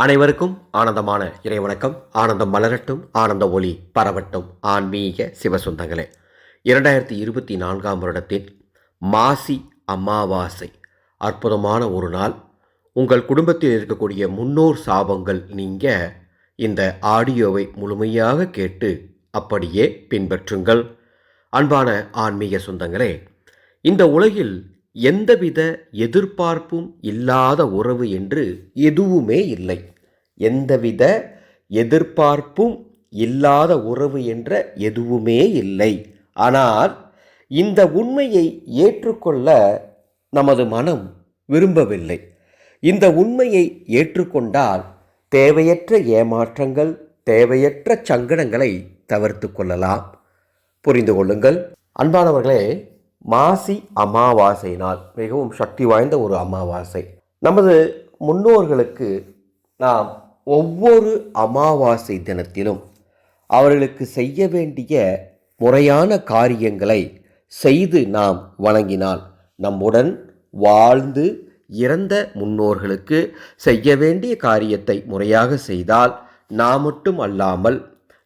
அனைவருக்கும் ஆனந்தமான இறைவணக்கம். ஆனந்தம் மலரட்டும் ஆனந்த ஒளி பரவட்டும். ஆன்மீக சிவசுந்தங்களே இரண்டாயிரத்தி இருபத்தி நான்காம் வருடத்தின் மாசி அமாவாசை. அற்புதமான ஒரு நாள். உங்கள் குடும்பத்தில் இருக்கக்கூடிய முன்னோர் சாபங்கள் நீங்க இந்த ஆடியோவை முழுமையாக கேட்டு அப்படியே பின்பற்றுங்கள். அன்பான ஆன்மீக சொந்தங்களே இந்த உலகில் எந்தவித எதிர்பார்ப்பும் இல்லாத உறவு என்று எதுவுமே இல்லை. எந்தவித எதிர்பார்ப்பும் இல்லாத உறவு என்ற எதுவுமே இல்லை. ஆனால் இந்த உண்மையை ஏற்றுக்கொள்ள நமது மனம் விரும்பவில்லை. இந்த உண்மையை ஏற்றுக்கொண்டால் தேவையற்ற ஏமாற்றங்கள் தேவையற்ற சங்கடங்களை தவிர்த்து கொள்ளலாம். புரிந்து கொள்ளுங்கள். அன்பானவர்களே மாசி அமாவாசை நாள் மிகவும் சக்தி வாய்ந்த ஒரு அமாவாசை. நமது முன்னோர்களுக்கு நாம் ஒவ்வொரு அமாவாசை தினத்திலும் அவர்களுக்கு செய்ய வேண்டிய முறையான காரியங்களை செய்து நாம் வணங்கினால் நம்முடன் வாழ்ந்து இறந்த முன்னோர்களுக்கு செய்ய வேண்டிய காரியத்தை முறையாக செய்தால் நாம் மட்டும் அல்லாமல்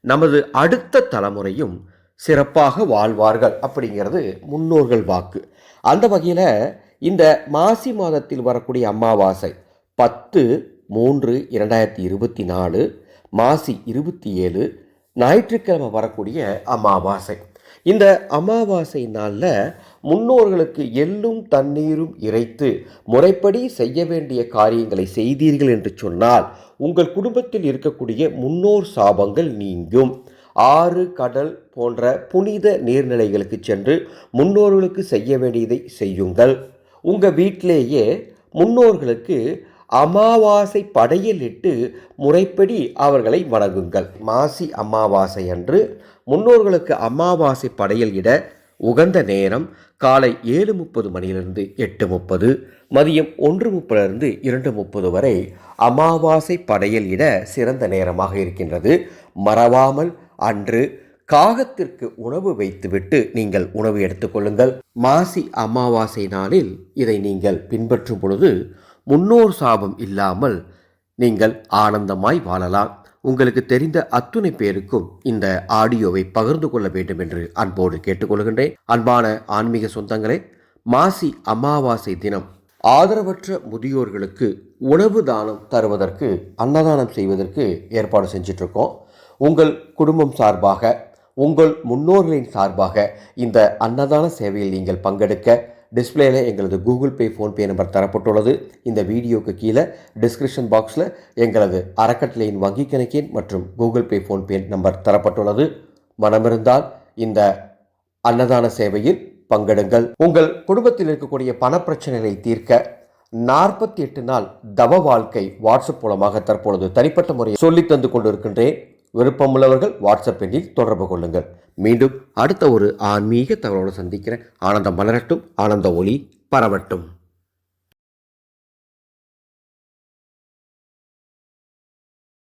நமது அடுத்த தலைமுறையும் சிறப்பாக வாழ்வார்கள் அப்படிங்கிறது முன்னோர்கள் வாக்கு. அந்த வகையில் இந்த மாசி மாதத்தில் வரக்கூடிய அமாவாசை பத்து மூன்று இரண்டாயிரத்தி இருபத்தி நாலு மாசி இருபத்தி ஏழு ஞாயிற்றுக்கிழமை வரக்கூடிய அமாவாசை. இந்த அமாவாசை நாளில் முன்னோர்களுக்கு எள்ளும் தண்ணீரும் இறைத்து முறைப்படி செய்ய வேண்டிய காரியங்களை செய்தீர்கள் என்று சொன்னால் உங்கள் குடும்பத்தில் இருக்கக்கூடிய முன்னோர் சாபங்கள் நீங்கும். ஆறு கடல் போன்ற புனித நீர்நிலைகளுக்கு சென்று முன்னோர்களுக்கு செய்ய வேண்டியதை செய்யுங்கள். உங்கள் வீட்டிலேயே முன்னோர்களுக்கு அமாவாசை படையலிட்டு இட்டு முறைப்படி அவர்களை வணங்குங்கள். மாசி அமாவாசை அன்று முன்னோர்களுக்கு அமாவாசை படையல் இட உகந்த நேரம் காலை ஏழு முப்பது மணியிலிருந்து எட்டு முப்பது மதியம் ஒன்று முப்பதிலிருந்து இரண்டு முப்பது வரை அமாவாசை படையல் இட சிறந்த நேரமாக இருக்கின்றது. மறவாமல் அன்று காகத்திற்கு உணவு வைத்துவிட்டு நீங்கள் உணவு எடுத்துக்கொள்ளுங்கள் மாசி அமாவாசை நாளில் இதை நீங்கள் பின்பற்றும் பொழுது முன்னோர் சாபம் இல்லாமல் நீங்கள் ஆனந்தமாய் வாழலாம். உங்களுக்கு தெரிந்த அத்துணை பேருக்கும் இந்த ஆடியோவை பகிர்ந்து கொள்ள வேண்டும் என்று அன்போடு கேட்டுக்கொள்கின்றேன். அன்பான ஆன்மீக சொந்தங்களே மாசி அமாவாசை தினம் ஆதரவற்ற முதியோர்களுக்கு உணவு தானம் தருவதற்கு அன்னதானம் செய்வதற்கு ஏற்பாடு செஞ்சிட்ருக்கோம் உங்கள் குடும்பம் சார்பாக உங்கள் முன்னோர்களின் சார்பாக இந்த அன்னதான சேவையில் நீங்கள் பங்கெடுக்க டிஸ்பிளேல எங்களது கூகுள் பே ஃபோன்பே நம்பர் தரப்பட்டுள்ளது. இந்த வீடியோக்கு கீழே டிஸ்கிரிப்ஷன் பாக்ஸில் எங்களது அறக்கட்டளையின் வங்கி கணக்கின் மற்றும் கூகுள் பே ஃபோன்பே நம்பர் தரப்பட்டுள்ளது. மனமிருந்தால் இந்த அன்னதான சேவையில் பங்கெடுங்கள். உங்கள் குடும்பத்தில் இருக்கக்கூடிய பணப்பிரச்சனைகளை தீர்க்க நாற்பத்தி எட்டு நாள் தவ வாழ்க்கை வாட்ஸ்அப் மூலமாக தற்பொழுது தனிப்பட்ட முறையை சொல்லித் தந்து கொண்டிருக்கின்றேன். விருப்பமுள்ளவர்கள் வாட்ஸ்அப் எண்ணில் தொடர்பு கொள்ளுங்கள். மீண்டும் அடுத்த ஒரு ஆன்மீக தகவலோடு சந்திக்கிறேன். ஆனந்தம் மலரட்டும். ஆனந்த ஒளி பரவட்டும்.